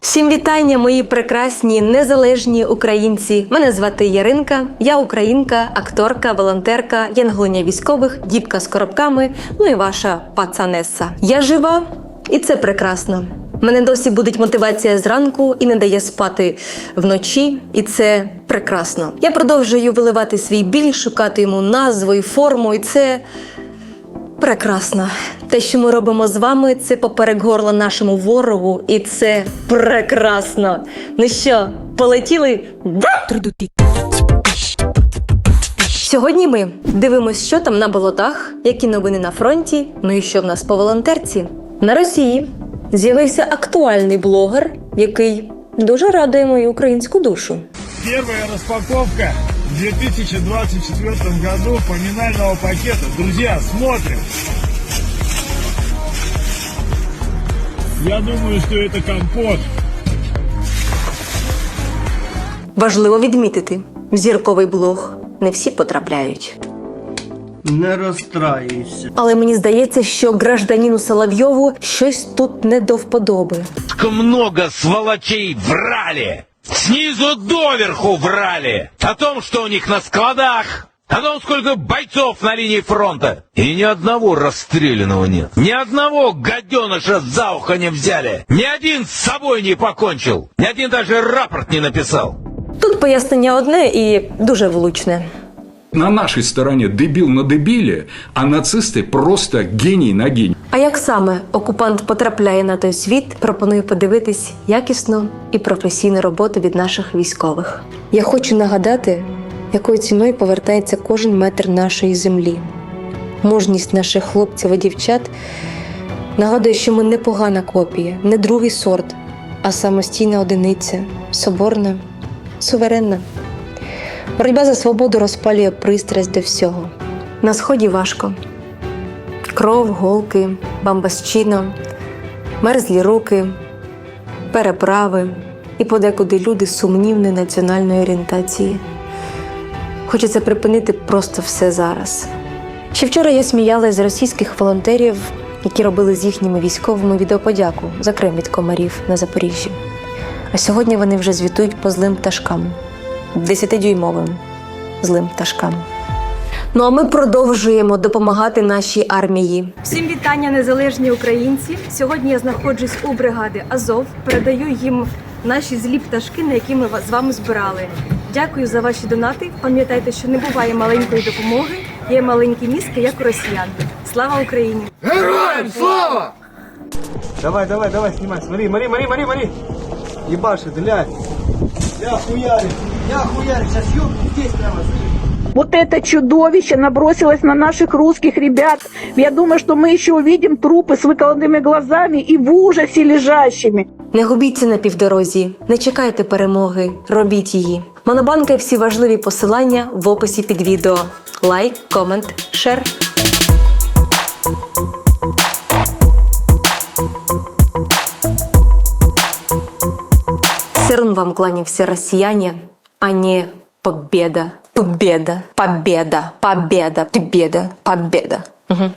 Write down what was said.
Всім вітання, мої прекрасні незалежні українці. Мене звати Яринка. Я українка, акторка, волонтерка, янголиня військових, дівка з коробками. Ну і ваша пацанеса. Я жива, і це прекрасно. Мене досі будить мотивація зранку і не дає спати вночі, і це прекрасно. Я продовжую виливати свій біль, шукати йому назву і форму, і це Прекрасно. Те, що ми робимо з вами, це поперек горла нашому ворогу, і це прекрасно. Ну що, полетіли? Сьогодні ми дивимося, що там на болотах, які новини на фронті, ну і що в нас по волонтерці. На Росії з'явився актуальний блогер, який дуже радує мою українську душу. Первая распаковка в 2024 году поминального пакета. Друзья, смотрим. Я думаю, что это компот. Важливо відмітити: в зірковий блог не всі потрапляють. Не розстраюйся. Але мені здається, що гражданіну Соловйову щось тут не до вподоби. Много сволочей врали. Снизу доверху врали. О том, что у них на складах. О том, сколько бойцов на линии фронта. И ни одного расстрелянного нет. Ни одного гаденыша за ухо не взяли. Ни один с собой не покончил. Ни один даже рапорт не написал. Тут пояснення одне і дуже влучне. На нашей стороне дебил на дебиле, а нацисты просто гений на гений. А як саме окупант потрапляє на той світ, пропоную подивитись якісну і професійну роботу від наших військових. Я хочу нагадати, якою ціною повертається кожен метр нашої землі. Мужність наших хлопців і дівчат нагадує, що ми не погана копія, не другий сорт, а самостійна одиниця, соборна, суверенна. Боротьба за свободу розпалює пристрасть до всього. На сході важко. Кров, голки, бамбасчино, мерзлі руки, переправи і подекуди люди сумнівної національної орієнтації. Хочеться припинити просто все зараз. Ще вчора я сміялась з російських волонтерів, які робили з їхніми військовими відеоподяку за від комарів на Запоріжжі. А сьогодні вони вже звітують по злим пташкам, десятидюймовим злим пташкам. Ну а ми продовжуємо допомагати нашій армії. Всім вітання, незалежні українці. Сьогодні я знаходжусь у бригади Азов. Передаю їм наші злі пташки, на які ми з вами збирали. Дякую за ваші донати. Пам'ятайте, що не буває маленької допомоги. Є маленькі мізки, як у росіян. Слава Україні! Героям слава! Давай, давай, давай, снимай. Смотри, смотри, смотри, смотри, смотри. Ебашит, глянь. Я хуярю. Я хуярю. Сейчас съемки здесь прямо, смотри. Вот это чудовище набросилось на наших русских ребят. Я думаю, что мы еще увидим трупы с выколотыми глазами и в ужасе лежащими. Не губіться на півдорозі, не чекайте перемоги, робіть її. Монобанка і всі важливі посилання в описі під відео. Лайк, комент, шер. Сирун вам кланявся росіяне, а не победа, победа, победа, победа, победа, победа. Угу.